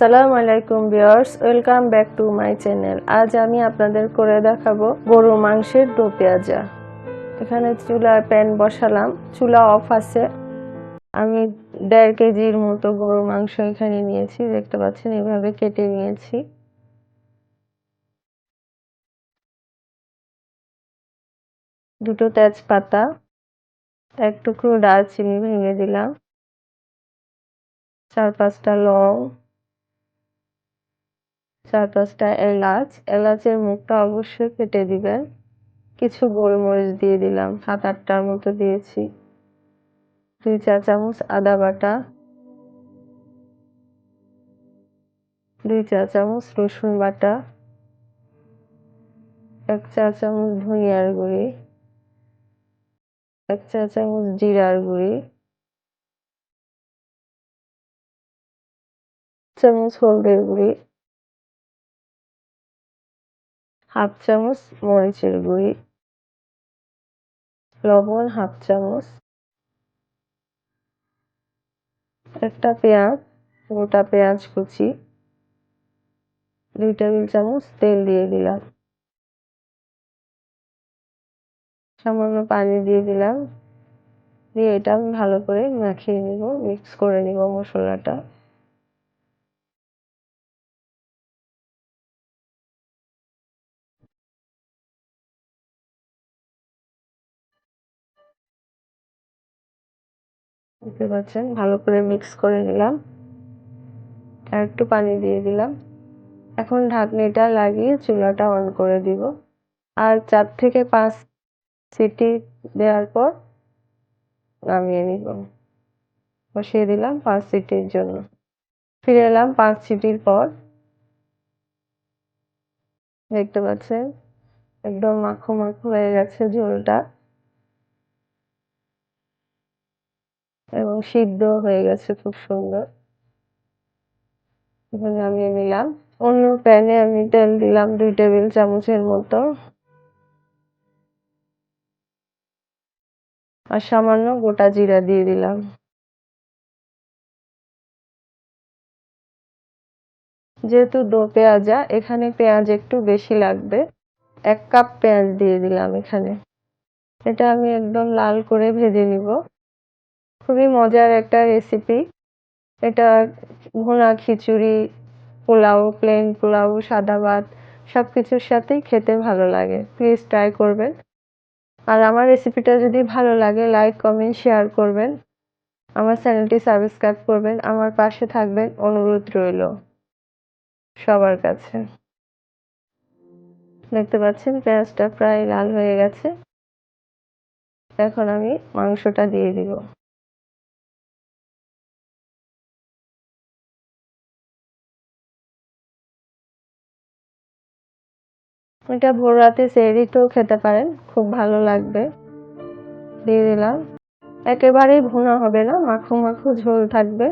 সালাম আলাইকুম viewers, welcome back to my channel. আজ আমি আপনাদের করে দেখাবো গরু মাংসের দো পেঁয়াজা। এখানে চুলায় প্যান বসালাম, চুলা অফ আছে। আমি দেড় কেজির মতো গরু মাংস এখানে নিয়েছি, দেখতে পাচ্ছেন, এভাবে কেটে নিয়েছি। দুটো তেজপাতা, এক টুকরো দারচিনি ভেঙে দিলাম, চার পাঁচটা লং। চার পাঁচটা এলাচ। এলাচের মুখটা অবশ্যই কেটে দিবেন। কিছু গোলমরিচ দিয়ে দিলাম সাত আটটার মতো দিয়েছি। দুই চা চামচ আদা বাটা। দুই চা চামচ রসুন বাটা। এক চা চামচ ধনিয়ার গুঁড়ি। এক চা চামচ জিরার গুঁড়ি। চামচ হলদের গুঁড়ি। হাফ চামচ মরিচের গুঁড়ি, লবণ হাফ চামচ, একটা পেঁয়াজ, গোটা পেঁয়াজ কুচি, দুই টেবিল চামচ তেল দিয়ে দিলাম। সামান্য পানি দিয়ে দিলাম। দিয়ে এটা আমি ভালো করে মাখিয়ে নিব, মিক্স করে নিব মশলাটা। দেখতে পাচ্ছেন, ভালো করে মিক্স করে নিলাম। আর একটু পানি দিয়ে দিলাম। এখন ঢাকনিটা লাগিয়ে চুলাটা অন করে দিব। আর চার থেকে পাঁচ সিটি দেওয়ার পর নামিয়ে নিব। বসিয়ে দিলাম পাঁচ সিটির জন্য। ফিরে এলাম পাঁচ সিটির পর। দেখতে পাচ্ছেন, একদম মাখো মাখো হয়ে গেছে ঝোলটা। এবং সিদ্ধ হয়ে গেছে খুব সুন্দর। এখানে আমি নিলাম। অন্য প্যানে আমি তেল দিলাম দুই টেবিল চামচের মতো। আর সামান্য গোটা জিরা দিয়ে দিলাম। যেহেতু দো পেঁয়াজা, এখানে পেঁয়াজ একটু বেশি লাগবে। এক কাপ পেঁয়াজ দিয়ে দিলাম এখানে। এটা আমি একদম লাল করে ভেজে নিব। খুবই মজার একটা রেসিপি এটা ভুনা খিচুড়ি, পোলাও প্লেন পোলাও, সাদা ভাত সব কিছুর সাথেই খেতে ভালো লাগে। প্লিজ ট্রাই করবেন। আর আমার রেসিপিটা যদি ভালো লাগে লাইক কমেন্ট শেয়ার করবেন। আমার চ্যানেলটি সাবস্ক্রাইব করবেন। আমার পাশে থাকবেন অনুরোধ রইল সবার কাছে। দেখতে পাচ্ছেন, পেঁয়াজটা প্রায় লাল হয়ে গেছে। এখন আমি মাংসটা দিয়ে দিব। এটা ভোর রাতে সেরিতেও খেতে পারেন, খুব ভালো লাগবে। দিয়ে দিলাম। একেবারেই ভুনা হবে না, মাখো মাখো ঝোল থাকবে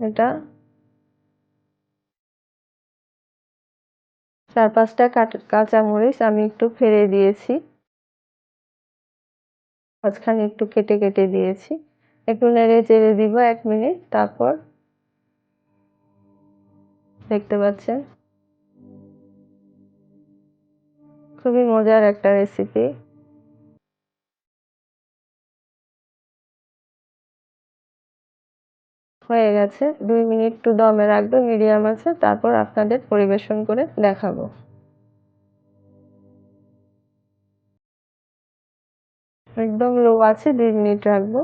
এটা। চার পাঁচটা কাঁচা মরিচ আমি একটু ফেলে দিয়েছি। মাঝখানে একটু কেটে কেটে দিয়েছি। একটু নেড়ে চেড়ে দিব এক মিনিট, তারপর দেখতে পাচ্ছেন। খুবই মজার একটা রেসিপি হয়ে গেছে। দুই মিনিট একটু দমে রাখব, মিডিয়াম আছে, তারপর আপনাদের পরিবেশন করে দেখাবো। একদম লো আছে, দুই মিনিট রাখব।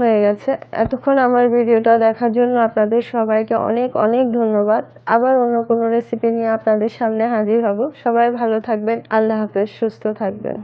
হয়ে গেছে। এতক্ষণ আমার ভিডিওটা দেখার জন্য আপনাদের সবাইকে অনেক অনেক ধন্যবাদ। আবার অন্য কোনো রেসিপি নিয়ে আপনাদের সামনে হাজির হব। সবাই ভালো থাকবেন। আল্লাহ হাফেজ। সুস্থ থাকবেন।